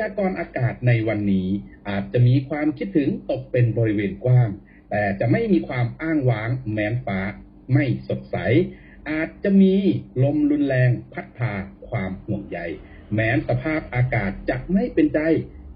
ยากรณ์อากาศในวันนี้ อาจจะมีความคิดถึงตกเป็นบริเวณกว้าง แต่จะไม่มีความอ้างว้างแม้นฟ้า ไม่สดใส อาจจะมีลมรุนแรงพัดพาความห่วงใย แม้สภาพอากาศจะไม่เป็นใจ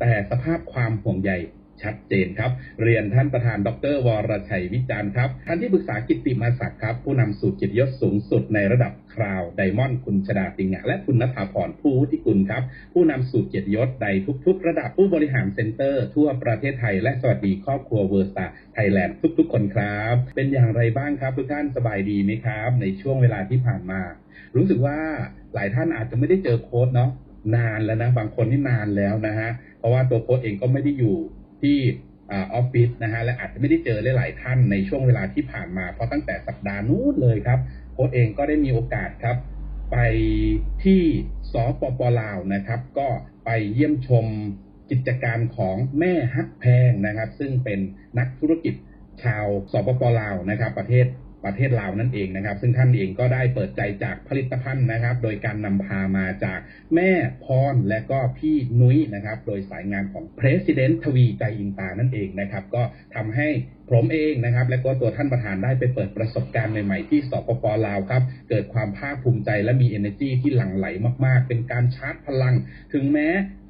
แต่สภาพความห่วงใย ชัดเจนครับ เรียนท่านประธานดร วรชัยวิจารณ์ครับ ท่านที่ปรึกษากิตติมาศักดิ์ครับ ผู้นำสู่เกียรติยศสูงสุดในระดับคราวไดมอนด์คุณชดาติงะและคุณนัทพรผู้วุฒิกุลครับ ผู้นำสู่เกียรติยศในทุก ๆ ระดับผู้บริหารเซ็นเตอร์ ทั่วประเทศไทย และสวัสดีครอบครัวเวอร์สตาไทยแลนด์ทุก ๆ คนครับ เป็นอย่างไรบ้างครับทุกท่านสบายดีไหมครับ ในช่วงเวลาที่ผ่านมา รู้สึกว่าหลายท่านอาจจะไม่ได้เจอโค้ดเนาะนานแล้วนะบางคนนี่นานแล้วนะฮะเพราะว่าตัวโค้ดเองก็ไม่ได้อยู่ ที่ออฟฟิศนะฮะและอาจจะไม่ได้เจอหลาย ๆ ท่านในช่วงเวลาที่ผ่านมา เพราะตั้งแต่สัปดาห์นู้นเลยครับโค้ดเองก็ได้มีโอกาสครับ ไปที่สปปลาวนะครับ ก็ไปเยี่ยมชมกิจการของแม่ฮักแพงนะครับ ซึ่งเป็นนักธุรกิจชาวสปปลาวนะครับ ประเทศ ประเทศลาวนั่นเองนะครับ ซึ่งท่านเองก็ได้เปิดใจจากผลิตภัณฑ์นะครับ โดยการนำพามาจากแม่พรและก็พี่นุ้ยนะครับ โดยสายงานของ President ทวีใจอินตานั่นเองนะครับ ก็ทำให้ผมเองนะครับ และก็ตัวท่านประธานได้ไปเปิดประสบการณ์ใหม่ๆที่สปปลาวครับ เกิดความภาคภูมิใจและมี energy ที่หลั่งไหลมากๆ เป็นการชาร์จพลัง ถึงแม้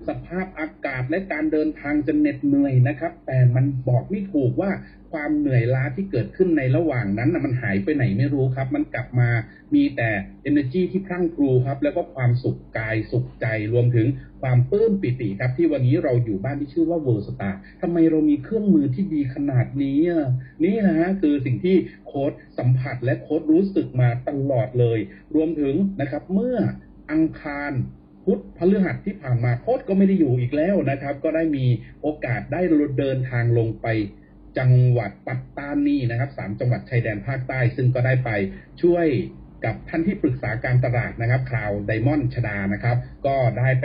สภาพอากาศและการเดินทางจะเหน็ดเหนื่อยนะครับ แต่มันบอกไม่ถูกว่า ความเหนื่อยล้าที่เกิดขึ้นในระหว่างนั้นนะมันหายไปไหนไม่รู้ครับ มันกลับมามีแต่ energy ที่พรั่งพรูครับ แล้วก็ความสุขกายสุขใจรวมถึงความปลื้มปิติครับ ที่วันนี้เราอยู่บ้านที่ชื่อว่า World Star ทำไมเรามีเครื่องมือที่ดีขนาดนี้นี่นะฮะคือสิ่งที่โค้ดสัมผัสและโค้ดรู้สึกมาตลอดเลย รวมถึงนะครับ เมื่ออังคารพุธพฤหัสที่ผ่านมาโค้ดก็ไม่ได้อยู่อีกแล้วนะครับ ก็ได้มีโอกาสได้เดินทางลงไป จังหวัดปัตตานีนะครับสามจังหวัดชายแดนภาคใต้ ซึ่งก็ได้ไปช่วยกับท่านที่ปรึกษาการตลาดนะครับคราวไดมอนด์ชดานะครับ ก็ได้ไป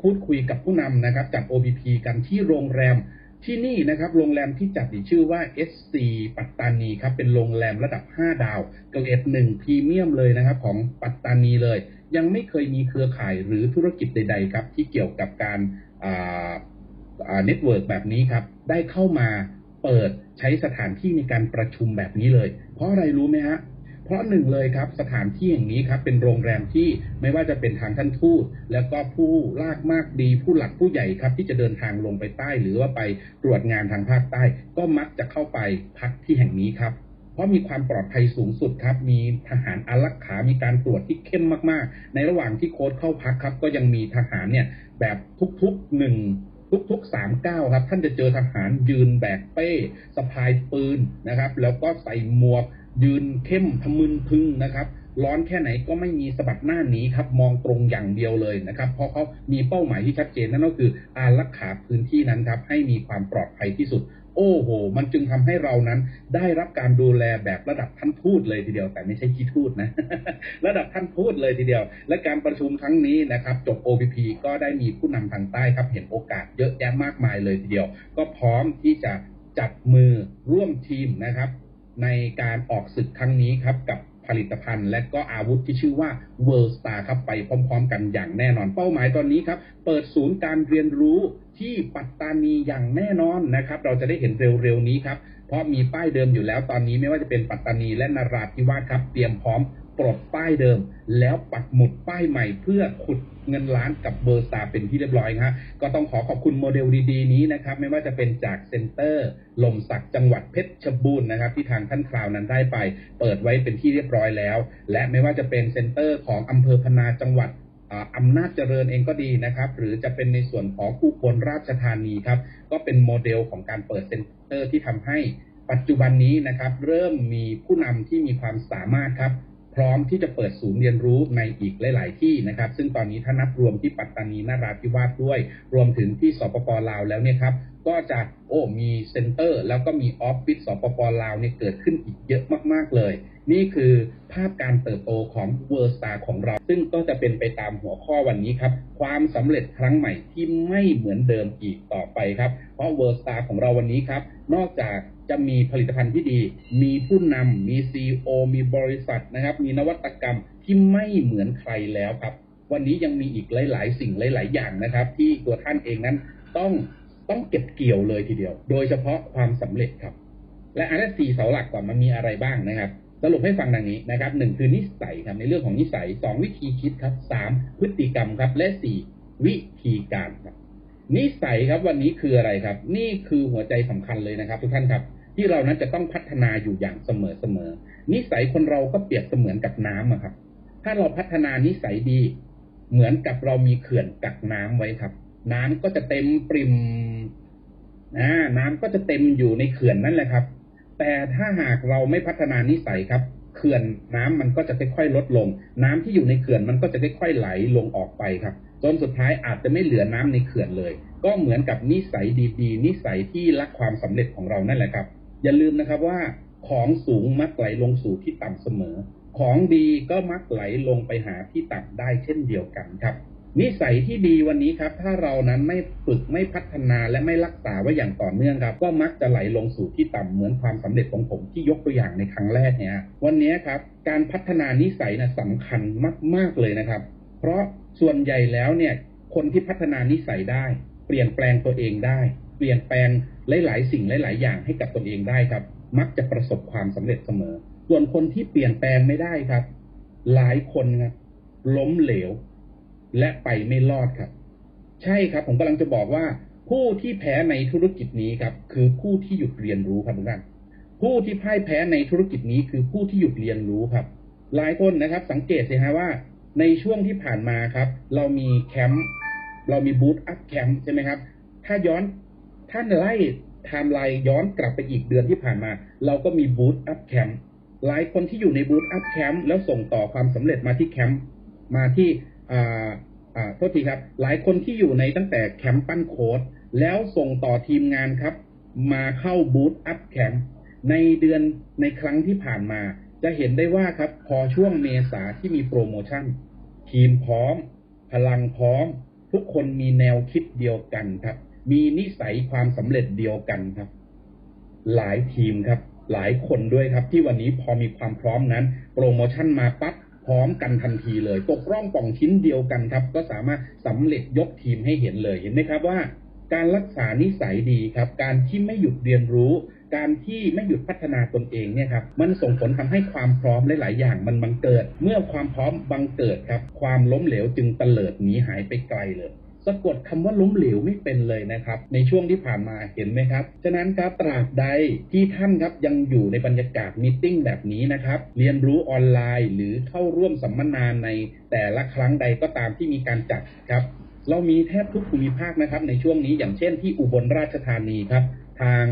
พูดคุยกับผู้นำนะครับจาก OBP กันที่โรงแรมที่นี่นะครับโรงแรมที่จัดชื่อว่า SC ปัตตานีครับเป็นโรงแรมระดับ 5 ดาวเกรดหนึ่งพรีเมียมเลยนะครับของปัตตานีเลย ยังไม่เคยมีเครือข่ายหรือธุรกิจใด ๆ ครับ ที่เกี่ยวกับการเน็ตเวิร์กแบบนี้ครับ ได้เข้ามา เปิดใช้สถานที่ในการประชุมแบบนี้เลย เพราะอะไรรู้ไหมฮะเพราะหนึ่งเลยครับสถานที่อย่งนี้ครับเป็นโรงแรมที่ไม่ว่าจะเป็นทางท่านทูตแล้วก็ผู้ลากมากดีผู้หลักผู้ใหญ่ครับ ที่จะเดินทางลงไปใต้ หรือว่าไปตรวจงานทางภาคใต้ ก็มักจะเข้าไปพักที่แห่งนี้ครับ เพราะมีความปลอดภัยสูงสุดครับ มีทหารอารักขา มีการตรวจที่เข้มมากๆ ในระหว่างที่โค้ดเข้าพักครับ ก็ยังมีทหารเนี่ยแบบทุกๆหนึ่ง ทุกๆสามเก้าครับ ท่านจะเจอทหารยืนแบกเป้สะพายปืนนะครับ แล้วก็ใส่หมวก ยืนเข้มทะมึนพึงนะครับร้อนแค่ไหนก็ไม่มีสะบัดหน้าหนีครับ มองตรงอย่างเดียวเลยนะครับ เพราะเขามีเป้าหมายที่ชัดเจนนั่นก็คืออารักขาพื้นที่นั้นครับ ให้มีความปลอดภัยที่สุด โอ้โห มันจึงทำให้เรานั้นได้รับการดูแลแบบระดับท่านทูตเลยทีเดียว แต่ไม่ใช่ขี้ทูตนะ ระดับท่านทูตเลยทีเดียว และการประชุมครั้งนี้นะครับ จบ OPP ก็ได้มีผู้นำทางใต้ครับ เห็นโอกาสเยอะแยะมากมายเลยทีเดียว ก็พร้อมที่จะจับมือร่วมทีมนะครับ ในการออกศึกครั้งนี้ครับกับ ผลิตภัณฑ์ และก็อาวุธที่ชื่อว่า World Star ครับไปพร้อม ๆ กันอย่างแน่นอนเป้าหมายตอนนี้ครับ เปิดศูนย์การเรียนรู้ที่ปัตตานีอย่างแน่นอนนะครับ เราจะได้เห็นเร็วๆนี้ครับ เพราะมีป้ายเดิมอยู่แล้วตอนนี้ไม่ว่าจะเป็นปัตตานีและนราธิวาสครับ เตรียมพร้อม ปลดป้ายเดิม แล้วปักหมุดป้ายใหม่เพื่อขุดเงินล้านกับเบอร์สตาเป็นที่เรียบร้อยครับก็ต้องขอขอบคุณโมเดลดีๆนี้นะครับ ไม่ว่าจะเป็นจากเซ็นเตอร์ลมศักจังหวัดเพชรบูรณ์นะครับ ที่ทางท่านคราวนั้นได้ไป เปิดไว้เป็นที่เรียบร้อยแล้ว และไม่ว่าจะเป็นเซ็นเตอร์ของอำเภอพนาจังหวัดอำนาจเจริญเองก็ดีนะครับ หรือจะเป็นในส่วนของอุบลราชธานีครับ ก็เป็นโมเดลของการเปิดเซ็นเตอร์ที่ทำให้ปัจจุบันนี้นะครับ เริ่มมีผู้นำที่มีความสามารถครับ พร้อมที่จะเปิดศูนย์เรียนรู้ในอีกหลาย ๆ ที่นะครับ ซึ่งตอนนี้ถ้านับรวมที่ปัตตานีนาราธิวาสด้วย รวมถึงที่สปปลาวแล้วเนี่ยครับก็จะโอ้มีเซ็นเตอร์ แล้วก็มีออฟฟิศสปปลาวเนี่ยเกิดขึ้นอีกเยอะมาก ๆ เลย นี่คือภาพการเติบโตของ w o r l d Star ของเรา ซึ่งก็จะเป็นไปตามหัวข้อวันนี้ครับ ความสำเร็จครั้งใหม่ที่ไม่เหมือนเดิมอีกต่อไปครับ เพราะ w o r l d Star ของเราวันนี้ครับ นอกจาก จะมีผลิตภัณฑ์ที่ดี มีผู้นำ มี CEO มีบริษัทนะครับ มีนวัตกรรมที่ไม่เหมือนใครแล้วครับ วันนี้ยังมีอีกหลาย ๆ สิ่งหลาย ๆ อย่างนะครับ ที่ตัวท่านเองนั้นต้องต้องเก็บเกี่ยวเลยทีเดียว โดยเฉพาะความสำเร็จครับ และอันที่สี่เสาหลักก่อนมันมีอะไรบ้างนะครับ สรุปให้ฟังดังนี้นะครับหนึ่งคือนิสัยครับในเรื่องของนิสัยสองวิธีคิดครับสามพฤติกรรมครับ และสี่วิธีการครับ นิสัยครับวันนี้คืออะไรครับ นี่คือหัวใจสำคัญเลยนะครับ ทุกท่านครับ ที่เรานั้นจะต้องพัฒนาอยู่อย่างเสมอเสมอนิสัยคนเราก็เปรียบเสมือนกับน้ำอะครับ ถ้าเราพัฒนานิสัยดี เหมือนกับเรามีเขื่อนกักน้ำไว้ครับ น้ำก็จะเต็มปริมอ่าน้ำก็จะเต็มอยู่ในเขื่อนนั่นแหละครับ แต่ถ้าหากเราไม่พัฒนานิสัยครับเขื่อนน้ำมันก็จะค่อยๆลดลง น้ำที่อยู่ในเขื่อนมันก็จะค่อยๆไหลลงออกไปครับ จนสุดท้ายอาจจะไม่เหลือน้ำในเขื่อนเลย ก็เหมือนกับนิสัยดีๆ นิสัยที่รักความสำเร็จของเรานั่นแหละครับ อย่าลืมนะครับว่าของสูงมักไหลลงสู่ที่ต่ำเสมอ ของดีก็มักไหลลงไปหาที่ต่ำได้เช่นเดียวกันครับ นิสัยที่ดีวันนี้ครับ ถ้าเรานั้นไม่ฝึกไม่พัฒนาและไม่รักษาไว้อย่างต่อเนื่องครับ ก็มักจะไหลลงสู่ที่ต่ำเหมือนความสำเร็จของผมที่ยกตัวอย่างในครั้งแรกเนี่ยวันนี้ครับ การพัฒนานิสัยนะสำคัญมาก ๆเลยนะครับ เพราะ ส่วนใหญ่แล้วเนี่ยคนที่พัฒนานิสัยได้ เปลี่ยนแปลงตัวเองได้ เปลี่ยนแปลงหลาย ๆ สิ่งหลาย ๆ อย่างให้กับตนเองได้ครับ มักจะประสบความสำเร็จเสมอ ส่วนคนที่เปลี่ยนแปลงไม่ได้ครับ หลายคนครับล้มเหลว และไปไม่รอดครับ ใช่ครับ ผมกำลังจะบอกว่า ผู้ที่แพ้ในธุรกิจนี้ครับ คือผู้ที่หยุดเรียนรู้ครับทุกท่านผู้ที่พ่ายแพ้ในธุรกิจนี้คือผู้ที่หยุดเรียนรู้ครับ หลายคนนะครับ สังเกตสิฮะว่า ในช่วงที่ผ่านมาครับ เรามีแคมป์เรามีบูธอัพแคมป์ใช่ไหมครับ ถ้าย้อนท่านไล่ไทม์ไลน์ย้อนกลับไปอีกเดือนที่ผ่านมา เราก็มีบูธอัพแคมป์หลายคนที่อยู่ในบูธอัพแคมป์แล้วส่งต่อความสำเร็จมาที่แคมป์มาที่อ่าอ่าโทษทีครับ หลายคนที่อยู่ในตั้งแต่แคมป์ปั้นโค้ดแล้วส่งต่อทีมงานครับ มาเข้าบูธอัพแคมป์ในเดือนในครั้งที่ผ่านมา จะเห็นได้ว่าครับ พอช่วงเมษาที่มีโปรโมชั่น ทีมพร้อม พลังพร้อม ทุกคนมีแนวคิดเดียวกันครับ มีนิสัยความสำเร็จเดียวกันครับ หลายทีมครับ หลายคนด้วยครับ ที่วันนี้พอมีความพร้อมนั้น โปรโมชั่นมาปั๊บพร้อมกันทันทีเลยตกร่องป่องชิ้นเดียวกันครับ ก็สามารถสำเร็จยกทีมให้เห็นเลยเห็นไหมครับว่า การรักษานิสัยดีครับ การที่ไม่หยุดเรียนรู้ การที่ไม่หยุดพัฒนาตนเองเนี่ยครับมันส่งผลทำให้ความพร้อมหลาย ๆ อย่างมันบังเกิด เมื่อความพร้อมบังเกิดครับ ความล้มเหลวจึงเตลิดหนีหายไปไกลเลยสะกดคำว่าล้มเหลวไม่เป็นเลยนะครับ ในช่วงที่ผ่านมาเห็นไหมครับ ฉะนั้นครับตราบใดที่ท่านครับยังอยู่ในบรรยากาศมีตติ้งแบบนี้นะครับ เรียนรู้ออนไลน์หรือเข้าร่วมสัมมนาในแต่ละครั้งใดก็ตามที่มีการจัดครับ เรามีแทบทุกภูมิภาคนะครับ ในช่วงนี้อย่างเช่นที่อุบลราชธานีครับ ทาง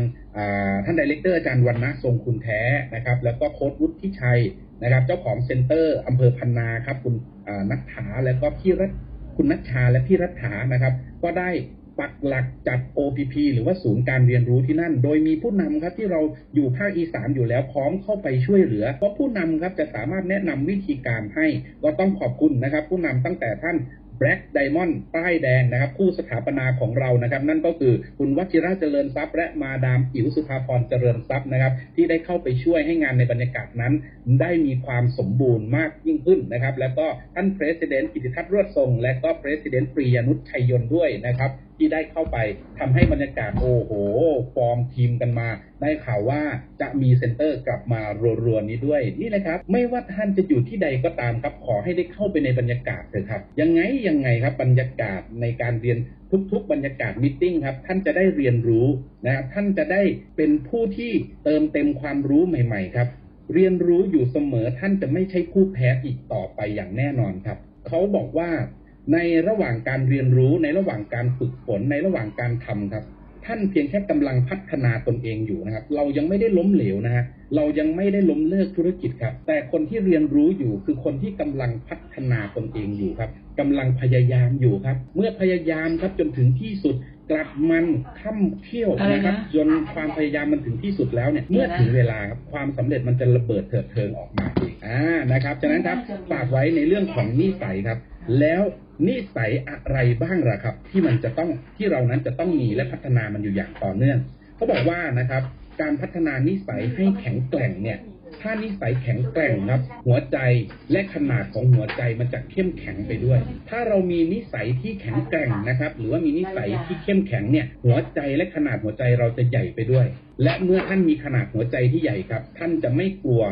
ท่านดีเลกเตอร์อาจารย์วันณะทรงคุณแท้นะครับ แล้วก็โค้ดวุฒิชัยนะครับ เจ้าของเซ็นเตอร์อำเภอพันนาครับ คุณนัทถาแล้วก็พี่รัตคุณนัชชาและพี่รัฐานะครับ ก็ได้ปักหลักจัด OPP หรือว่าศูนย์การเรียนรู้ที่นั่น โดยมีผู้นำครับที่เราอยู่ภาคอีสานอยู่แล้วพร้อมเข้าไปช่วยเหลือ เพราะผู้นำครับจะสามารถแนะนำวิธีการให้ ก็ต้องขอบคุณนะครับ ผู้นำตั้งแต่ท่าน Black Diamond ป้ายแดงนะครับคู่สถาปนาของเรานะครับ นั่นก็คือคุณวชิระเจริญทรัพย์และมาดามอิ๋วสุภาพรเจริญทรัพย์นะครับ ที่ได้เข้าไปช่วยให้งานในบรรยากาศนั้น ได้มีความสมบูรณ์มากยิ่งขึ้นนะครับ แล้วก็ท่านประธานกิติทัศน์รวดทรง และก็ประธานปรียานุชชัยยนต์ด้วยนะครับที่ได้เข้าไปทำให้บรรยากาศโอ้โห ฟอร์มทีมกันมา ได้ข่าวว่าจะมีเซ็นเตอร์กลับมารัวๆนี้ด้วยนี่นะครับ ไม่ว่าท่านจะอยู่ที่ใดก็ตามครับ ขอให้ได้เข้าไปในบรรยากาศเถอะครับ ยังไงยังไงครับบรรยากาศในการเรียนทุกๆ บรรยากาศมิ팅ครับ ท่านจะได้เรียนรู้นะครับท่านจะได้เป็นผู้ที่เติมเต็มความรู้ใหม่ ๆ ครับ เรียนรู้อยู่เสมอท่านจะไม่ใช่ผู้แพ้อีกต่อไปอย่างแน่นอนครับเขาบอกว่า ในระหว่างการเรียนรู้ในระหว่างการฝึกฝนในระหว่างการทำครับ ท่านเพียงแค่กำลังพัฒนาตนเองอยู่นะครับ เรายังไม่ได้ล้มเหลวนะฮะเรายังไม่ได้ล้มเลิกธุรกิจครับ แต่คนที่เรียนรู้อยู่คือคนที่กำลังพัฒนาตนเองอยู่ครับกำลังพยายามอยู่ครับ เมื่อพยายามครับจนถึงที่สุดกลับมันข้ามเที่ยวนะครับจนความพยายามมันถึงที่สุดแล้วเนี่ยเมื่อถึงเวลาครับความสำเร็จมันจะระเบิดเถิดเทิงออกมาเองอ่านะครับฉะนั้นครับฝากไว้ในเรื่องของนิสัยครับ แล้ว นิสัยอะไรบ้างล่ะครับ ที่มันจะต้องที่เรานั้นจะต้องมีและพัฒนามันอยู่อย่างต่อเนื่องเขาบอกว่านะครับ การพัฒนานิสัยให้แข็งแกร่งเนี่ย ถ้านิสัยแข็งแกร่งครับ หัวใจและขนาดของหัวใจมันจะเข้มแข็งไปด้วย ถ้าเรามีนิสัยที่แข็งแกร่งนะครับ หรือว่ามีนิสัยที่เข้มแข็งเนี่ย หัวใจและขนาดหัวใจเราจะใหญ่ไปด้วย และเมื่อท่านมีขนาดหัวใจที่ใหญ่ครับ ท่านจะไม่กลัว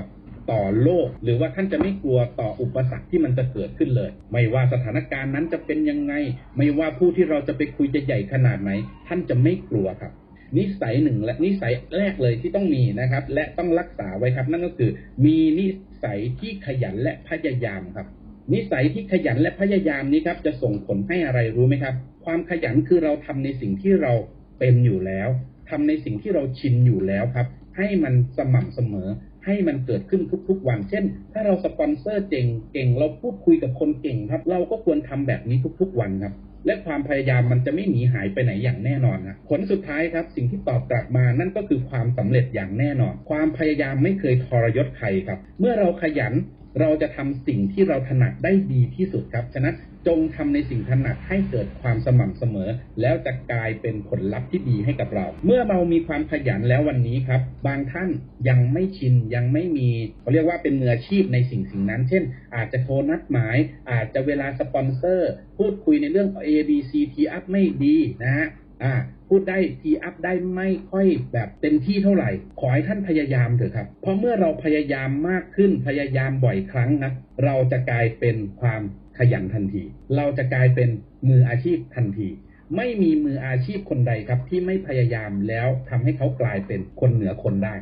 ต่อโลก หรือว่าท่านจะไม่กลัวต่ออุปสรรคที่มันจะเกิดขึ้นเลย ไม่ว่าสถานการณ์นั้นจะเป็นยังไง ไม่ว่าผู้ที่เราจะไปคุยจะใหญ่ขนาดไหน ท่านจะไม่กลัวครับ นิสัยหนึ่งและนิสัยแรกเลยที่ต้องมีนะครับ และต้องรักษาไว้ครับ นั่นก็คือ มีนิสัยที่ขยันและพยายามครับ นิสัยที่ขยันและพยายามนี้ครับ จะส่งผลให้อะไรรู้ไหมครับ ความขยันคือเราทำในสิ่งที่เราเป็นอยู่แล้วทำในสิ่งที่เราชินอยู่แล้วครับ ให้มันสม่ำเสมอ ให้มันเกิดขึ้นทุกๆวัน เช่น ถ้าเราสปอนเซอร์เก่งเก่งเราพูดคุยกับคนเก่งครับ เราก็ควรทำแบบนี้ทุกๆวันครับ และความพยายามมันจะไม่หนีหายไปไหนอย่างแน่นอนนะผลสุดท้ายครับ สิ่งที่ตอบกลับมานั่นก็คือความสำเร็จอย่างแน่นอน ความพยายามไม่เคยทรยศใครครับ เมื่อเราขยัน เราจะทำสิ่งที่เราถนัดได้ดีที่สุดครับ ฉะนั้นจงทำในสิ่งถนัดให้เกิดความสม่ำเสมอ แล้วจะกลายเป็นผลลัพธ์ที่ดีให้กับเรา เมื่อเรามีความขยันแล้ววันนี้ครับ บางท่านยังไม่ชินยังไม่มีเขาเรียกว่าเป็นมืออาชีพในสิ่งสิ่งนั้น เช่น อาจจะโทรนัดหมาย อาจจะเวลาสปอนเซอร์ พูดคุยในเรื่อง A B C T up ไม่ดีนะฮะ อ่าพูดได้ทีอัพได้ไม่ค่อยแบบเต็มที่เท่าไหร่ ขอให้ท่านพยายามเถอะครับ เพราะเมื่อเราพยายามมากขึ้นพยายามบ่อยครั้งนะเราจะกลายเป็นความขยันทันที เราจะกลายเป็นมืออาชีพทันที ไม่มีมืออาชีพคนใดครับที่ไม่พยายามแล้วทำให้เขากลายเป็นคนเหนือคนได้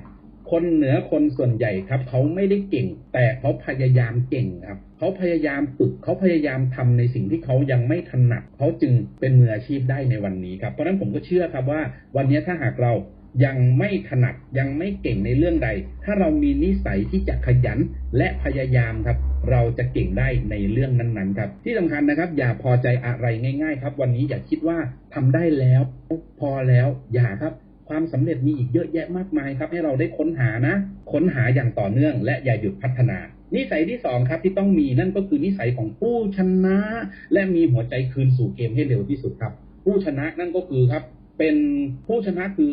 คนเหนือคนส่วนใหญ่ครับ เขาไม่ได้เก่ง แต่เขาพยายามเก่งครับ เขาพยายามฝึกเขาพยายามทำในสิ่งที่เขายังไม่ถนัดเขาจึงเป็นมืออาชีพได้ในวันนี้ครับเพราะนั้นผมก็เชื่อครับว่า วันนี้ถ้าหากเรายังไม่ถนัดยังไม่เก่งในเรื่องใด ถ้าเรามีนิสัยที่จะขยันและพยายามครับ เราจะเก่งได้ในเรื่องนั้นๆครับ ที่สำคัญนะครับ อย่าพอใจอะไรง่าย ๆ ครับ วันนี้อย่าคิดว่าทำได้แล้ว พอแล้วอย่าครับ ความสำเร็จมีอีกเยอะแยะมากมายครับ ให้เราได้ค้นหานะ ค้นหาอย่างต่อเนื่อง และอย่าหยุดพัฒนา นิสัยที่สองครับที่ต้องมีนั่นก็คือนิสัยของผู้ชนะ และมีหัวใจคืนสู่เกมให้เร็วที่สุดครับ ผู้ชนะนั่นก็คือครับ เป็นผู้ชนะคือ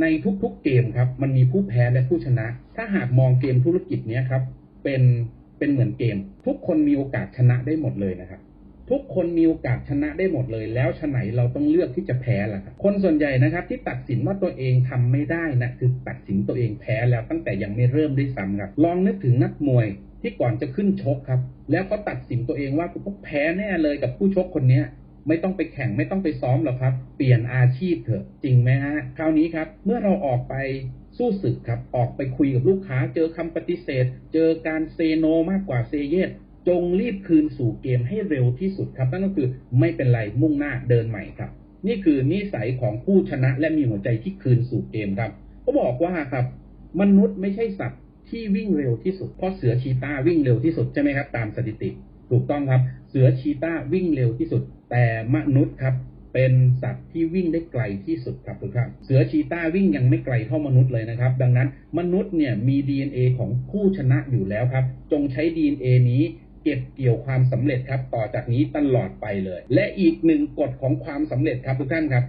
ในทุกๆเกมครับ มันมีผู้แพ้และผู้ชนะ ถ้าหากมองเกมธุรกิจเนี้ยครับ เป็นเป็นเหมือนเกม ทุกคนมีโอกาสชนะได้หมดเลยนะครับ ทุกคนมีโอกาสชนะได้หมดเลย แล้วฉะไหนเราต้องเลือกที่จะแพ้ล่ะครับคนส่วนใหญ่นะครับที่ตัดสินว่าตัวเองทำไม่ได้นะคือตัดสินตัวเองแพ้แล้วตั้งแต่ยังไม่เริ่มด้วยซ้ำครับลองนึกถึงนักมวยที่ก่อนจะขึ้นชกครับ แล้วเขาตัดสินตัวเองว่ากูต้องแพ้แน่เลยกับผู้ชกคนเนี้ยไม่ต้องไปแข่งไม่ต้องไปซ้อมหรอกครับ เปลี่ยนอาชีพเถอะจริงไหมฮะคราวนี้ครับ เมื่อเราออกไปสู้ศึกครับ ออกไปคุยกับลูกค้า เจอคำปฏิเสธ เจอการเซโนมากกว่าเซเยส จงรีบคืนสู่เกมให้เร็วที่สุดครับ นั่นก็คือไม่เป็นไรมุ่งหน้าเดินใหม่ครับ นี่คือนิสัยของผู้ชนะและมีหัวใจที่คืนสู่เกมครับเขาบอกว่าครับ มนุษย์ไม่ใช่สัตว์ที่วิ่งเร็วที่สุดเพราะเสือชีตาวิ่งเร็วที่สุดใช่ไหมครับ ตามสถิติ ถูกต้องครับ เสือชีตาวิ่งเร็วที่สุด แต่มนุษย์ครับเป็นสัตว์ที่วิ่งได้ไกลที่สุดครับทุกท่านเสือชีตาวิ่งยังไม่ไกลเท่ามนุษย์เลยนะครับ ดังนั้นมนุษย์เนี่ยมี DNA ของผู้ชนะอยู่แล้วครับ จงใช้ DNA นี้ เก็บเกี่ยวความสำเร็จครับ ต่อจากนี้ตลอดไปเลย และอีกหนึ่งกฎของความสำเร็จครับทุกท่านครับ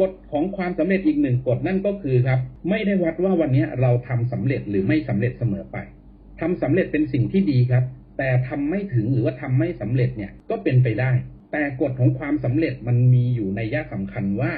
กฎของความสำเร็จอีกหนึ่งกฎนั่นก็คือครับ ไม่ได้วัดว่าวันนี้เราทำสำเร็จหรือไม่สำเร็จเสมอไปทำสำเร็จเป็นสิ่งที่ดีครับ แต่ทำไม่ถึงหรือว่าทำไม่สำเร็จเนี่ยก็เป็นไปได้ แต่กฎของความสำเร็จมันมีอยู่ในยะสำคัญว่า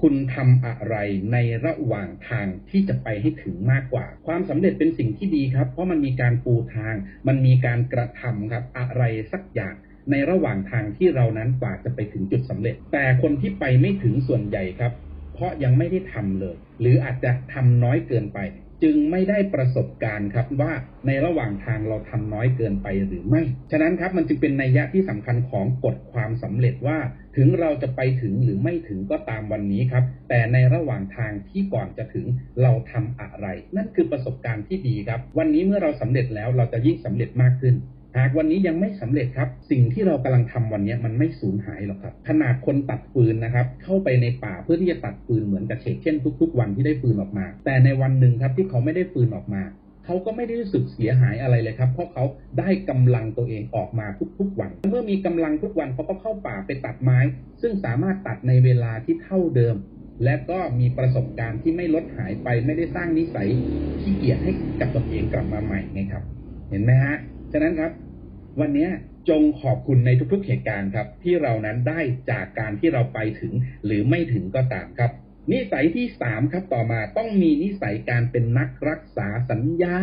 คุณทำอะไรในระหว่างทางที่จะไปให้ถึงมากกว่า ความสำเร็จเป็นสิ่งที่ดีครับ เพราะมันมีการปูทาง มันมีการกระทำครับ อะไรสักอย่างในระหว่างทางที่เรานั้นกว่าจะไปถึงจุดสำเร็จ แต่คนที่ไปไม่ถึงส่วนใหญ่ครับ เพราะยังไม่ได้ทำเลย หรืออาจจะทำน้อยเกินไป จึงไม่ได้ประสบการณ์ครับว่าในระหว่างทางเราทำน้อยเกินไปหรือไม่ ฉะนั้นครับมันจึงเป็นนัยยะที่สำคัญของกฎความสำเร็จว่า ถึงเราจะไปถึงหรือไม่ถึงก็ตามวันนี้ครับ แต่ในระหว่างทางที่ก่อนจะถึงเราทำอะไร นั่นคือประสบการณ์ที่ดีครับ วันนี้เมื่อเราสำเร็จแล้วเราจะยิ่งสำเร็จมากขึ้น หากวันนี้ยังไม่สำเร็จครับ สิ่งที่เรากำลังทำวันนี้มันไม่สูญหายหรอกครับ ขนาดคนตัดฟืนนะครับ เข้าไปในป่าเพื่อที่จะตัดฟืนเหมือนกับเชกเช่นทุก ๆ วันที่ได้ฟืนออกมา แต่ในวันหนึ่งครับที่เขาไม่ได้ฟืนออกมา เขาก็ไม่ได้รู้สึกเสียหายอะไรเลยครับ เพราะเขาได้กำลังตัวเองออกมาทุกๆวัน เมื่อมีกำลังทุกวันเขาก็เข้าป่าไปตัดไม้ ซึ่งสามารถตัดในเวลาที่เท่าเดิม และก็มีประสบการณ์ที่ไม่ลดหายไป ไม่ได้สร้างนิสัยขี้เกียจให้กับตนเองกลับมาใหม่ไงครับ เห็นไหมฮะฉะนั้นครับ วันนี้จงขอบคุณในทุกๆเหตุการณ์ครับ ที่เรานั้นได้จากการที่เราไปถึงหรือไม่ถึงก็ตามครับ นิสัยที่สามครับต่อมาต้องมีนิสัยการเป็นนักรักษาสัญญา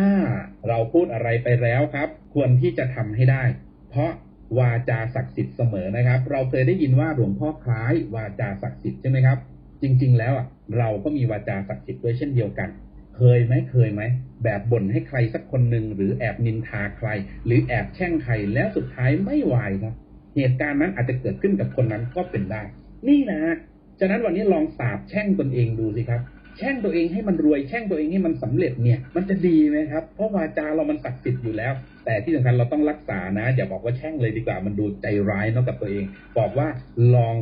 เราพูดอะไรไปแล้วครับ ควรที่จะทำให้ได้ เพราะวาจาศักดิ์สิทธิ์เสมอนะครับ เราเคยได้ยินว่าหลวงพ่อคล้ายวาจาศักดิ์สิทธิ์ใช่ไหมครับ จริง ๆ แล้วอะเราก็มีวาจาศักดิ์สิทธิ์ด้วยเช่นเดียวกัน เคยไหมเคยไหม แบบบ่นให้ใครสักคนหนึ่งหรือแอบนินทาใคร หรือแอบแช่งใครแล้วสุดท้ายไม่ไหวครับเหตุการณ์นั้นอาจจะเกิดขึ้นกับคนนั้นก็เป็นได้ นี่นะฉะนั้นวันนี้ลองสาบแช่งตนเองดูสิครับ แช่งตัวเองให้มันรวยแช่งตัวเองให้มันสำเร็จเนี่ย มันจะดีไหมครับ เพราะวาจาเรามันศักดิ์สิทธิ์อยู่แล้ว แต่ที่สำคัญเราต้องรักษานะอย่าบอกว่าแช่งเลยดีกว่ามันดูใจร้ายนาะกับตัวเอง บอกว่าลอง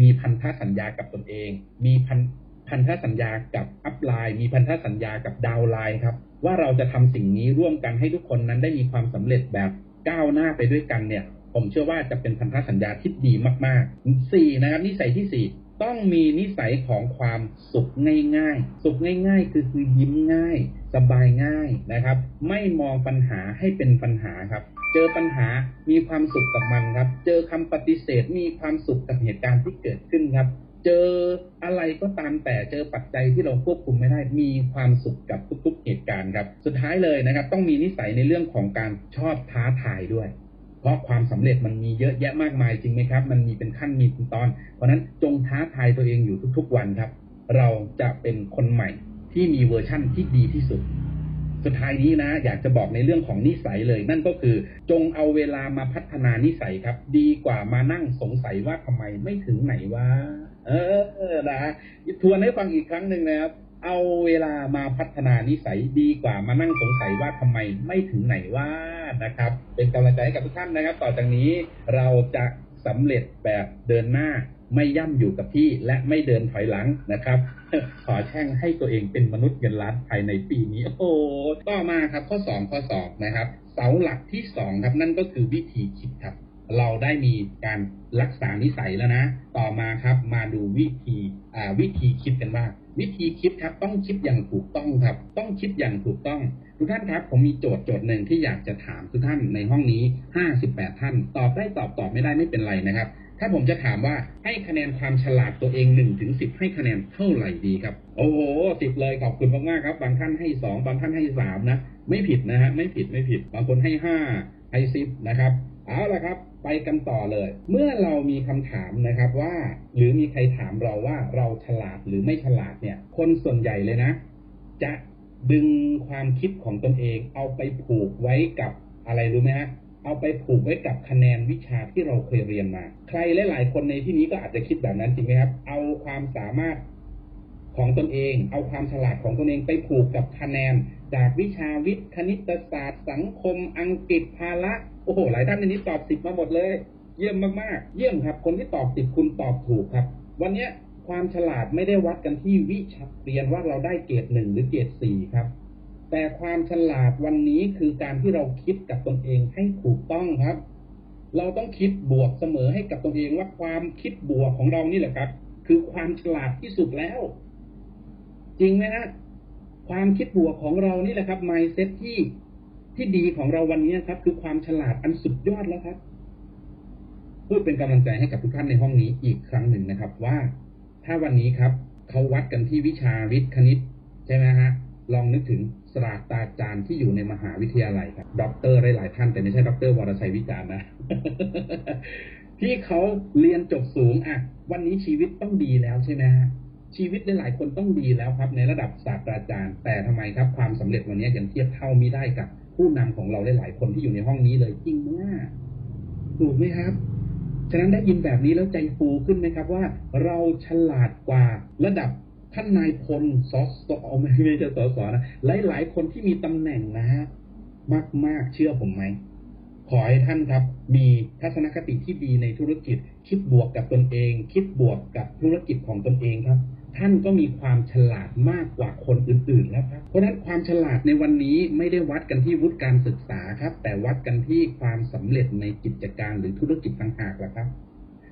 มีพันธสัญญากับตนเอง มีพัน พันธสัญญากับอัพไลน์มีพันธสัญญากับดาวไลน์ครับ ว่าเราจะทำสิ่งนี้ร่วมกันให้ทุกคนนั้นได้มีความสำเร็จแบบก้าวหน้าไปด้วยกันเนี่ย ผมเชื่อว่าจะเป็นพันธสัญญาที่ดีมากๆสี่นะครับนิสัยที่สี่ต้องมีนิสัยของความสุขง่ายๆ สุขง่าย ๆ คือคือยิ้มง่าย สบายง่ายนะครับ ไม่มองปัญหาให้เป็นปัญหาครับ เจอปัญหามีความสุขกับมันครับ เจอคำปฏิเสธมีความสุขกับเหตุการณ์ที่เกิดขึ้นครับ เจออะไรก็ตามแต่เจอปัจจัยที่เราควบคุมไม่ได้มีความสุขกับทุกๆเหตุการณ์ครับ สุดท้ายเลยนะครับ ต้องมีนิสัยในเรื่องของการชอบท้าทายด้วย เพราะความสำเร็จมันมีเยอะแยะมากมายจริงไหมครับ มันมีเป็นขั้นมีเป็นตอน เพราะฉะนั้นจงท้าทายตัวเองอยู่ทุกๆวันครับ เราจะเป็นคนใหม่ที่มีเวอร์ชั่นที่ดีที่สุด สุดท้ายนี้นะ อยากจะบอกในเรื่องของนิสัยเลย นั่นก็คือ จงเอาเวลามาพัฒนานิสัยครับ ดีกว่ามานั่งสงสัยว่าทำไมไม่ถึงไหนวะ เออนะฮะทวนให้ฟังอีกครั้งหนึ่งนะครับ เอาเวลามาพัฒนานิสัยดีกว่ามานั่งสงสัยว่าทำไมไม่ถึงไหนว่านะครับ เป็นกำลังใจให้กับทุกท่านนะครับ ต่อจากนี้เราจะสำเร็จแบบเดินหน้าไม่ย่ำอยู่กับที่และไม่เดินถอยหลังนะครับ ขอแช่งให้ตัวเองเป็นมนุษย์เงินล้านภายในปีนี้ โอ้โหต่อมาครับข้อสองข้อสองนะครับ เสาหลักที่สองครับนั่นก็คือวิธีคิดครับ เราได้มีการรักษานิสัยแล้วนะ ต่อมาครับมาดูวิธีวิธีคิดกันบ้างวิธีคิดครับต้องคิดอย่างถูกต้องครับ ต้องคิดอย่างถูกต้อง ทุกท่านครับ ผมมีโจทย์โจทย์หนึ่งที่อยากจะถามทุกท่านในห้องนี้ 58 ท่าน ตอบได้ตอบตอบไม่ได้ไม่เป็นไรนะครับ ถ้าผมจะถามว่าให้คะแนนความฉลาดตัวเอง1ถึง10 ให้คะแนนเท่าไหร่ดีครับ โอ้โหสิบเลยขอบคุณมากๆครับ บางท่านให้ 2 บางท่านให้ 3 นะ ไม่ผิดนะฮะไม่ผิดไม่ผิด บางคนให้ 5 ให้ 10 นะครับ เอาละครับ ไปกันต่อเลย เมื่อเรามีคำถามนะครับว่า หรือมีใครถามเราว่าเราฉลาดหรือไม่ฉลาดเนี่ย คนส่วนใหญ่เลยนะ จะดึงความคิดของตนเอง เอาไปผูกไว้กับอะไรรู้ไหมฮะเอาไปผูกไว้กับคะแนนวิชาที่เราเคยเรียนมา ใครหลายๆคนในที่นี้ก็อาจจะคิดแบบนั้นจริงไหมครับ เอาความสามารถของตนเอง เอาความฉลาดของตนเองไปผูกกับคะแนน จากวิชาวิทย์คณิตศาสตร์ สังคม อังกฤษภาระโอ้โห หลายท่านในนี้ตอบสิบมาหมดเลย เยี่ยมมากๆ เยี่ยมครับ คนที่ตอบสิบคุณตอบถูกครับ วันนี้ความฉลาดไม่ได้วัดกันที่วิชาเรียนว่าเราได้เกรดหนึ่งหรือเกรดสี่ครับ แต่ความฉลาดวันนี้คือการที่เราคิดกับตนเองให้ถูกต้องครับ เราต้องคิดบวกเสมอให้กับตนเองว่าความคิดบวกของเรานี่แหละครับ คือความฉลาดที่สุดแล้ว จริงไหมฮะ ความคิดบวกของเรานี่แหละครับ mindset ที่ที่ดีของเราวันนี้ครับ คือความฉลาดอันสุดยอดแล้วครับ พูดเป็นกำลังใจให้กับทุกท่านในห้องนี้อีกครั้งหนึ่งนะครับ ว่าถ้าวันนี้ครับเขาวัดกันที่วิชาวิทย์คณิต ใช่ไหมฮะลองนึกถึงศาสตราจารย์ที่อยู่ในมหาวิทยาลัยครับด็อกเตอร์หลายๆท่านแต่ไม่ใช่ด็อกเตอร์วรชัยวิจารณ์นะ ที่เขาเรียนจบสูงอะ วันนี้ชีวิตต้องดีแล้วใช่ไหมฮะ ชีวิตหลายคนต้องดีแล้วครับ ในระดับศาสตราจารย์ แต่ทำไมครับความสำเร็จวันนี้ยังเทียบเท่าไม่ได้กับ ผู้นำของเราหลายๆคนที่อยู่ในห้องนี้เลยจริงมากถูกไหมครับฉะนั้นได้ยินแบบนี้แล้วใจฟูขึ้นไหมครับว่า เราฉลาดกว่าระดับท่านนายพลสสอไม่ไม่ใช่สสนะหลายๆคนที่มีตำแหน่งนะฮะมาก ๆ เชื่อผมไหมขอให้ท่านครับ มีทัศนคติที่ดีในธุรกิจ คิดบวกกับตนเอง คิดบวกกับธุรกิจของตนเองครับ ท่านก็มีความฉลาดมากกว่าคนอื่นๆแล้วครับ เพราะฉะนั้นความฉลาดในวันนี้ไม่ได้วัดกันที่วุฒิการศึกษาครับ แต่วัดกันที่ความสำเร็จในกิจการหรือธุรกิจต่างหากแหละครับ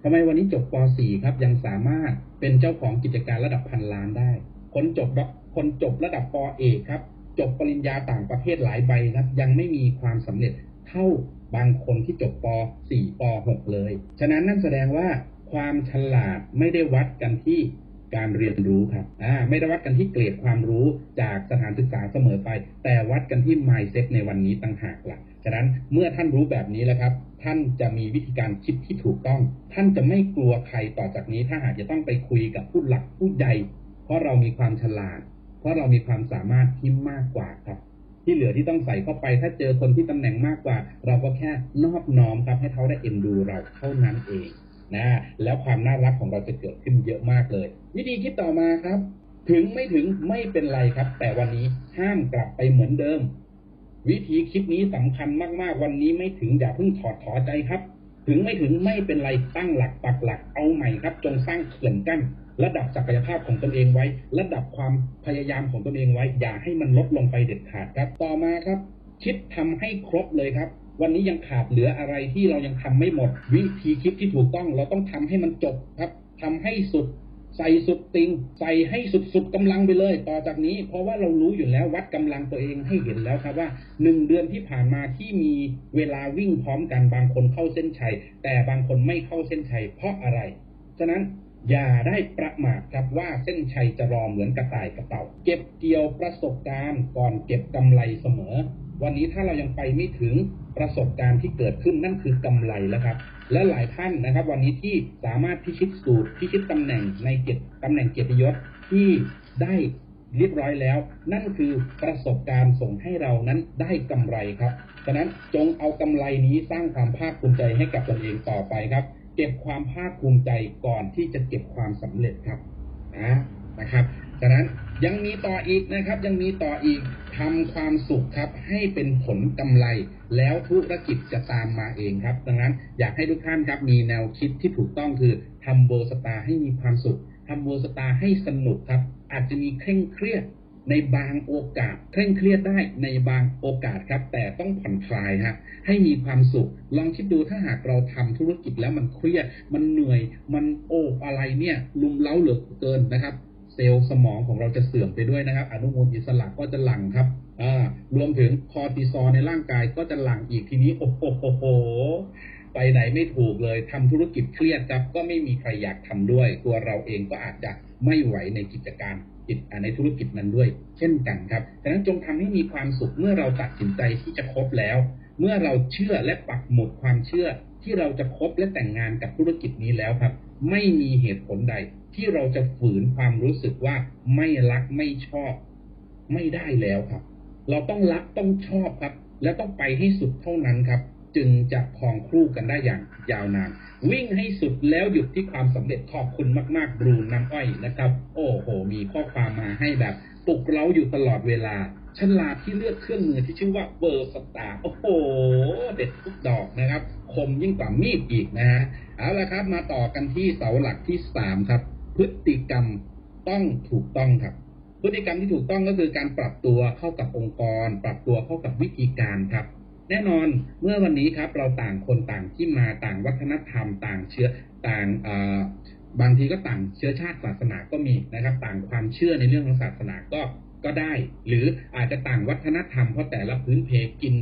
ทำไมวันนี้จบป .4 ครับ ยังสามารถเป็นเจ้าของกิจการระดับพันล้านได้ คนจบคนจบระดับปเอกครับ จบปริญญาต่างประเทศหลายใบครับ ยังไม่มีความสำเร็จเท่าบางคนที่จบป .4 ป .6 เลย ฉะนั้นนั่นแสดงว่าความฉลาดไม่ได้วัดกันที่ การเรียนรู้ครับอ่าไม่ได้วัดกันที่เกรดความรู้จากสถานศึกษาเสมอไป แต่วัดกันที่ mindset ในวันนี้ต่างหากล่ะฉะนั้นเมื่อท่านรู้แบบนี้แล้วครับ ท่านจะมีวิธีการคิดที่ถูกต้อง ท่านจะไม่กลัวใครต่อจากนี้ ถ้าหากจะต้องไปคุยกับผู้หลักผู้ใหญ่เพราะเรามีความฉลาด เพราะเรามีความสามารถที่มากกว่าครับ ที่เหลือที่ต้องใส่เข้าไป ถ้าเจอคนที่ตำแหน่งมากกว่า เราก็แค่นอบน้อมครับ ให้เขาได้เอ็นดูเราเท่านั้นเอง นะแล้วความน่ารักของเราจะเกิดขึ้นเยอะมากเลย วิธีคิดต่อมาครับ ถึงไม่ถึงไม่เป็นไรครับ แต่วันนี้ห้ามกลับไปเหมือนเดิม วิธีคิดนี้สำคัญมากๆ วันนี้ไม่ถึงอย่าเพิ่งถอดถอใจครับ ถึงไม่ถึงไม่เป็นไรตั้งหลักปักหลักเอาใหม่ครับ จงสร้างเขื่อนกั้นระดับศักยภาพของตนเองไว้ ระดับความพยายามของตนเองไว้ อย่าให้มันลดลงไปเด็ดขาดครับ ต่อมาครับ คิดทำให้ครบเลยครับ วันนี้ยังขาดเหลืออะไรที่เรายังทำไม่หมด วิธีคิดที่ถูกต้องเราต้องทำให้มันจบครับทำให้สุด ใส่สุดติง ใส่ให้สุดๆกำลังไปเลย ต่อจากนี้ เพราะว่าเรารู้อยู่แล้ววัดกำลังตัวเองให้เห็นแล้วครับว่าหนึ่งเดือนที่ผ่านมาที่มีเวลาวิ่งพร้อมกันบางคนเข้าเส้นชัย แต่บางคนไม่เข้าเส้นชัย เพราะอะไร ฉะนั้นอย่าได้ประมาทครับว่าเส้นชัยจะรอเหมือนกระต่ายกระเต่า เก็บเกี่ยวประสบการณ์ก่อนเก็บกำไรเสมอวันนี้ถ้าเรายังไปไม่ถึงประสบการณ์ที่เกิดขึ้นนั่นคือกำไรแล้วครับ และหลายท่านนะครับ วันนี้ที่สามารถพิชิตสูตรพิชิตตำแหน่งในเกียรติตำแหน่งเกียรติยศที่ได้เรียบร้อยแล้ว นั่นคือประสบการณ์ส่งให้เรานั้นได้กำไรครับฉะนั้นจงเอากำไรนี้สร้างความภาคภูมิใจให้กับตนเองต่อไปครับ เก็บความภาคภูมิใจก่อนที่จะเก็บความสำเร็จครับนะนะครับ ฉะนั้นยังมีต่ออีกนะครับ ยังมีต่ออีกทำความสุขครับ ให้เป็นผลกำไร แล้วธุรกิจจะตามมาเองครับ ดังนั้นอยากให้ทุกท่านครับมีแนวคิดที่ถูกต้องคือทำโบสตาให้มีความสุขทำโบสตาให้สนุกครับ อาจจะมีเคร่งเครียดในบางโอกาสเคร่งเครียดได้ในบางโอกาสครับ แต่ต้องผ่อนคลายฮะให้มีความสุข ลองคิดดูถ้าหากเราทำธุรกิจแล้วมันเครียด มันเหนื่อย มันโอ้อะไรเนี่ยลุมเล้าเหลือเกินนะครับ เซลล์สมองของเราจะเสื่อมไปด้วยนะครับ อนุมูลอิสระก็จะหลั่งครับรวมถึงคอร์ติซอลในร่างกายก็จะหลั่งอีกทีนี้ โอ้โหโโหไปไหนไม่ถูกเลยทำธุรกิจเครียดครับ ก็ไม่มีใครอยากทำด้วย ตัวเราเองก็อาจจะไม่ไหวในกิจการกิจในธุรกิจนั้นด้วย เช่นกันครับดังนั้นจงทำให้มีความสุขเมื่อเราตัดสินใจที่จะคบแล้ว เมื่อเราเชื่อและปักหมุดความเชื่อที่เราจะคบและแต่งงานกับธุรกิจนี้แล้วครับ ไม่มีเหตุผลใด ที่เราจะฝืนความรู้สึกว่าไม่รักไม่ชอบ ไม่ได้แล้วครับ เราต้องรักต้องชอบครับ และต้องไปให้สุดเท่านั้นครับ จึงจะครองคู่กันได้อย่างยาวนาน วิ่งให้สุดแล้วหยุดที่ความสำเร็จขอบคุณมากๆบรูน้ำอ้อยนะครับ โอ้โห มีข้อความมาให้แบบปลุกเราอยู่ตลอดเวลาฉลาดที่เลือกเครื่องมือที่ชื่อว่าเบอร์สตาโอ้โห เด็ดทุกดอกนะครับ คมยิ่งกว่ามีดอีกนะฮะ เอาละครับ มาต่อกันที่เสาหลักที่สามครับ พฤติกรรมต้องถูกต้องครับ พฤติกรรมที่ถูกต้องก็คือการปรับตัวเข้ากับองค์กร ปรับตัวเข้ากับวิธีการครับ แน่นอนเมื่อวันนี้ครับ เราต่างคนต่างที่มาต่างวัฒนธรรม ต่างเชื้อต่างบางทีก็ต่างเชื้อชาติศาสนาก็มีนะครับ ต่างความเชื่อในเรื่องของศาสนาก็ก็ได้ หรืออาจจะต่างวัฒนธรรมเพราะแต่ละพื้นเพกิน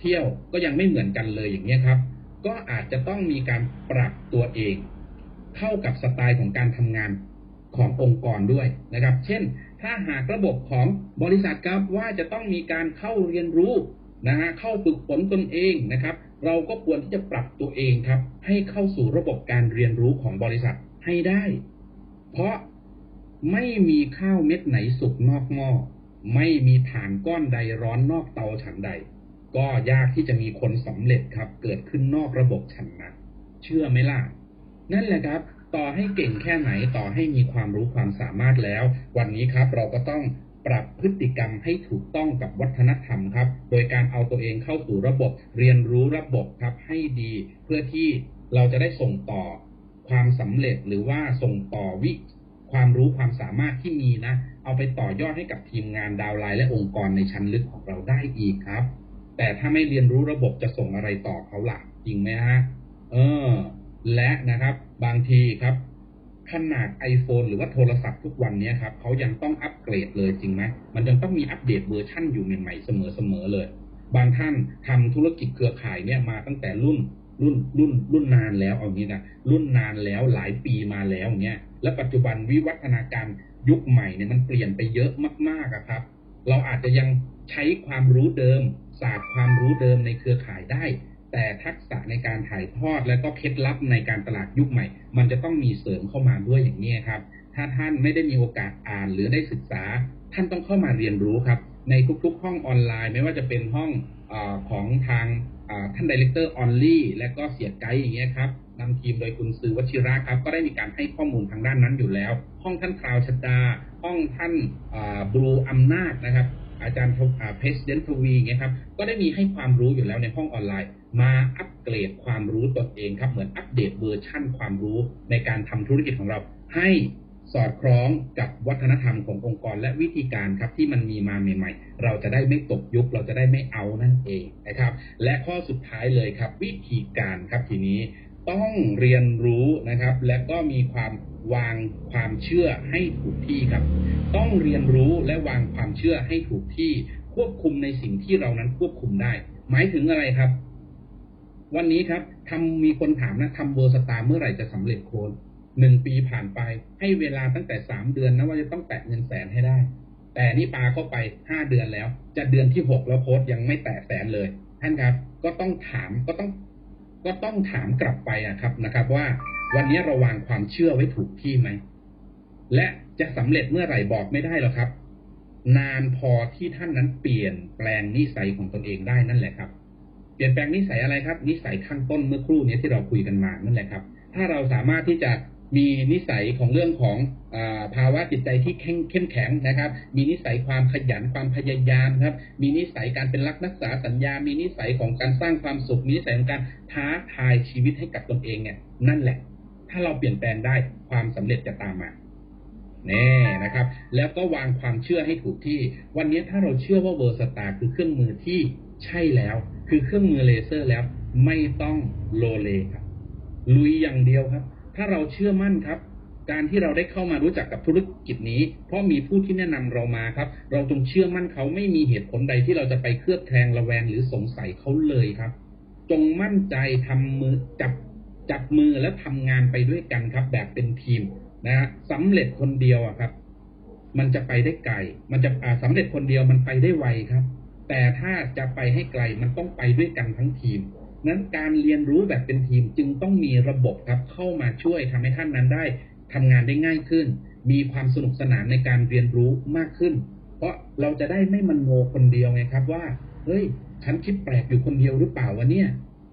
เที่ยวก็ยังไม่เหมือนกันเลยอย่างนี้ยครับ ก็อาจจะต้องมีการปรับตัวเอง เข้ากับสไตล์ของการทำงานขององค์กรด้วยนะครับ เช่น ถ้าหากระบบของบริษัทครับว่าจะต้องมีการเข้าเรียนรู้นะฮะเข้าฝึกฝนตนเองนะครับ เราก็ควรที่จะปรับตัวเองครับ ให้เข้าสู่ระบบการเรียนรู้ของบริษัทให้ได้ เพราะไม่มีข้าวเม็ดไหนสุกนอกหม้อไม่มีฐานก้อนใดร้อนนอกเตาฉันใด ก็ยากที่จะมีคนสำเร็จครับ เกิดขึ้นนอกระบบฉันนะเชื่อไหมล่ะ นั่นแหละครับ ต่อให้เก่งแค่ไหนต่อให้มีความรู้ความสามารถแล้ว วันนี้ครับเราก็ต้องปรับพฤติกรรมให้ถูกต้องกับวัฒนธรรมครับ โดยการเอาตัวเองเข้าสู่ระบบ เรียนรู้ระบบครับให้ดี เพื่อที่เราจะได้ส่งต่อความสำเร็จหรือว่าส่งต่อวิความรู้ความสามารถที่มีนะ เอาไปต่อยอดให้กับทีมงานดาวไลน์และองค์กรในชั้นลึกของเราได้อีกครับ แต่ถ้าไม่เรียนรู้ระบบจะส่งอะไรต่อเขาล่ะจริงไหมฮะเออ และนะครับ บางทีครับ ขนาด iPhone หรือว่าโทรศัพท์ทุกวันนี้ครับเขายังต้องอัปเกรดเลยจริงไหมมันยังต้องมีอัปเดตเวอร์ชั่นอยู่ใหม่ๆเสมอๆเลย บางท่านทำธุรกิจเครือข่ายเนี่ยมาตั้งแต่รุ่นรุ่นรุ่นรุ่นนานแล้วเอางี้นะรุ่นนานแล้วหลายปีมาแล้วเนี้ย และปัจจุบันวิวัฒนาการยุคใหม่เนี่ยมันเปลี่ยนไปเยอะมากๆอะครับ เราอาจจะยังใช้ความรู้เดิม ศาสตร์ความรู้เดิมในเครือข่ายได้ แต่ทักษะในการถ่ายทอดและก็เคล็ดลับในการตลาดยุคใหม่ มันจะต้องมีเสริมเข้ามาด้วยอย่างนี้ครับ ถ้าท่านไม่ได้มีโอกาสอ่านหรือได้ศึกษา ท่านต้องเข้ามาเรียนรู้ครับ ในทุกๆ ห้องออนไลน์ ไม่ว่าจะเป็นห้องอของทางท่านดีเลกเตอร์ออนลี่และก็เสียไกด์อย่างเงี้ยครับนำทีมโดยคุณซือวชิระครับ ก็ได้มีการให้ข้อมูลทางด้านนั้นอยู่แล้ว ห้องท่านคราวชดา ห้องท่านบลูอำนาจนะครับ อาจารย์เพสเดนทวีเงี้ยครับก็ได้มีให้ความรู้อยู่แล้วในห้องออนไลน์ มาอัปเกรดความรู้ตนเองครับ เหมือนอัปเดตเวอร์ชั่นความรู้ในการทำธุรกิจของเรา ให้สอดคล้องกับวัฒนธรรมขององค์กรและวิธีการครับที่มันมีมาใหม่ ๆ เราจะได้ไม่ตกยุคเราจะได้ไม่เอานั่นเองนะครับ และข้อสุดท้ายเลยครับ วิธีการครับทีนี้ ต้องเรียนรู้นะครับ และก็มีความวางความเชื่อให้ถูกที่ครับ ต้องเรียนรู้และวางความเชื่อให้ถูกที่ควบคุมในสิ่งที่เรานั้นควบคุมได้ หมายถึงอะไรครับ วันนี้ครับทำมีคนถามนะทำเวอร์สตาร์เมื่อไหร่จะสำเร็จโค้ดหนึ่งปีผ่านไป ให้เวลาตั้งแต่สามเดือนนะว่าจะต้องแตะเงินแสนให้ได้ แต่นี่ปาเข้าไปห้าเดือนแล้ว จะเดือนที่หกแล้วโค้ดยังไม่แตะแสนเลย ท่านครับ ก็ต้องถามก็ต้อง ก็ต้องถามกลับไปนะครับนะครับ ว่า วันนี้เราวางความเชื่อไว้ถูกที่ไหมและจะสำเร็จเมื่อไหร่บอกไม่ได้หรอกครับ นานพอที่ท่านนั้นเปลี่ยนแปลงนิสัยของตนเองได้นั่นแหละครับ เปลี่ยนแปลงนิสัยอะไรครับ นิสัยข้างต้นเมื่อครู่นี้ที่เราคุยกันมานั่นแหละครับ ถ้าเราสามารถที่จะ มีนิสัยของเรื่องของอภาวะจิตใจที่เข้มแข็งนะครับ มีนิสัยความขยันความพยายามครับ มีนิสัยการเป็นรักนักษาสัญญา มีนิสัยของการสร้างความสุข มีนิสัยของการท้าทายชีวิตให้กับตนเองเนี่ย นั่นแหละ ถ้าเราเปลี่ยนแปลงได้ความสำเร็จจะตามมาแน่นะครับ แล้วก็วางความเชื่อให้ถูกที่ วันนี้ถ้าเราเชื่อว่าเวอร์สตาร์คือเครื่องมือที่ใช่แล้ว คือเครื่องมือเลเซอร์แล้ว ไม่ต้องโลเลครับ ลุยอย่างเดียวครับ ถ้าเราเชื่อมั่นครับ การที่เราได้เข้ามารู้จักกับธุรกิจนี้ เพราะมีผู้ที่แนะนำเรามาครับ เราจงเชื่อมั่นเขาไม่มีเหตุผลใดที่เราจะไปเครือบแคลงระแวงหรือสงสัยเขาเลยครับ จงมั่นใจทำมือจับจับมือและทำงานไปด้วยกันครับ แบบเป็นทีมนะฮะสำเร็จคนเดียวอะครับ มันจะไปได้ไกล มันจะสำเร็จคนเดียวมันไปได้ไวครับ แต่ถ้าจะไปให้ไกลมันต้องไปด้วยกันทั้งทีม นั้นการเรียนรู้แบบเป็นทีมจึงต้องมีระบบครับเข้ามาช่วยทำให้ท่านนั้นได้ทำงานได้ง่ายขึ้น มีความสนุกสนานในการเรียนรู้มากขึ้น เพราะเราจะได้ไม่มันโงคนเดียวไงครับว่าเฮ้ยฉันคิดแปลกอยู่คนเดียวหรือเปล่าวะเนี่ย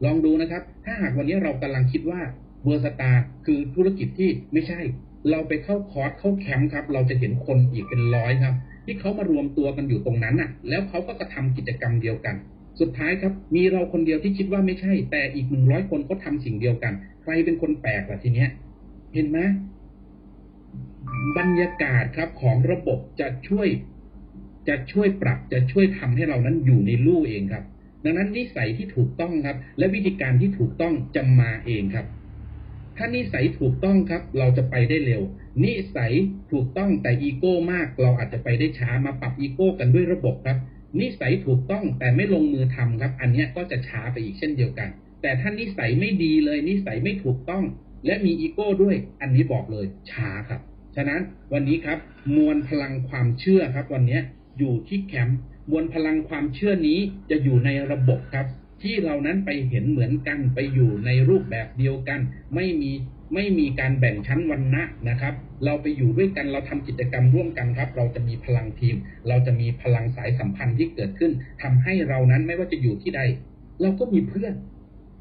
ลองดูนะครับ ถ้าหากวันนี้เรากำลังคิดว่าเบอร์สตาร์คือธุรกิจที่ไม่ใช่ เราไปเข้าคอร์สเข้าแคมป์ครับ เราจะเห็นคนอีกเป็นร้อยครับ ที่เขามารวมตัวกันอยู่ตรงนั้นน่ะ แล้วเขาก็กระทากิจกรรมเดียวกัน สุดท้ายครับ มีเราคนเดียวที่คิดว่าไม่ใช่ แต่อีกหนึ่งร้อยคนเขาทาสิ่งเดียวกัน ใครเป็นคนแปลกล่ะทีเนี้ย เห็นไหมบรรยากาศครับของระบบจะช่วย จะช่วยปรับจะช่วยทำให้เรานั้นอยู่ในลู่เองครับ ดังนั้นนิสัยที่ถูกต้องครับ และวิธีการที่ถูกต้องจะมาเองครับ ถ้านิสัยถูกต้องครับ เราจะไปได้เร็ว นิสัยถูกต้องแต่อีโก้มาก เราอาจจะไปได้ช้ามาปรับอีโก้กันด้วยระบบครับ นิสัยถูกต้องแต่ไม่ลงมือทำครับ อันนี้ก็จะช้าไปอีกเช่นเดียวกัน แต่ถ้านิสัยไม่ดีเลย นิสัยไม่ถูกต้อง และมีอีโก้ด้วย อันนี้บอกเลยช้าครับ ฉะนั้นวันนี้ครับ มวลพลังความเชื่อครับ วันนี้อยู่ที่แคมป์มวลพลังความเชื่อนี้จะอยู่ในระบบครับ ที่เรานั้นไปเห็นเหมือนกันไปอยู่ในรูปแบบเดียวกัน ไม่มี ไม่มีการแบ่งชั้นวันณะนะครับ เราไปอยู่ด้วยกันเราทำกิจกรรมร่วมกันครับ เราจะมีพลังทีม เราจะมีพลังสายสัมพันธ์ที่เกิดขึ้นทำให้เรานั้นไม่ว่าจะอยู่ที่ใด เราก็มีเพื่อน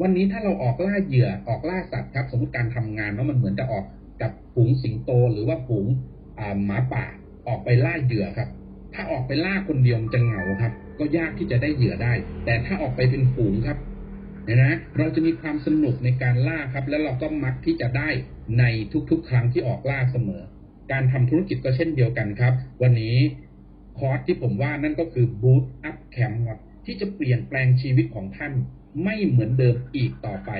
วันนี้ถ้าเราออกล่าเหยื่อออกล่าสัตว์ครับ สมมติการทำงานแล้วมันเหมือนจะออกกับฝูงสิงโตหรือว่าฝูงหมาป่าออกไปล่าเหยื่อครับ ถ้าออกไปล่าคนเดียวมันจะเหงาครับ ก็ยากที่จะได้เหยื่อได้ แต่ถ้าออกไปเป็นฝูงครับ นะนะเราจะมีความสนุกในการล่าครับ แล้วเราก็มักที่จะได้ในทุกๆ ครั้งที่ออกล่าเสมอ การทำธุรกิจก็เช่นเดียวกันครับ วันนี้คอร์สที่ผมว่านั่นก็คือ Boot Up Camp ครับที่จะเปลี่ยนแปลงชีวิตของท่านไม่เหมือนเดิมอีกต่อไป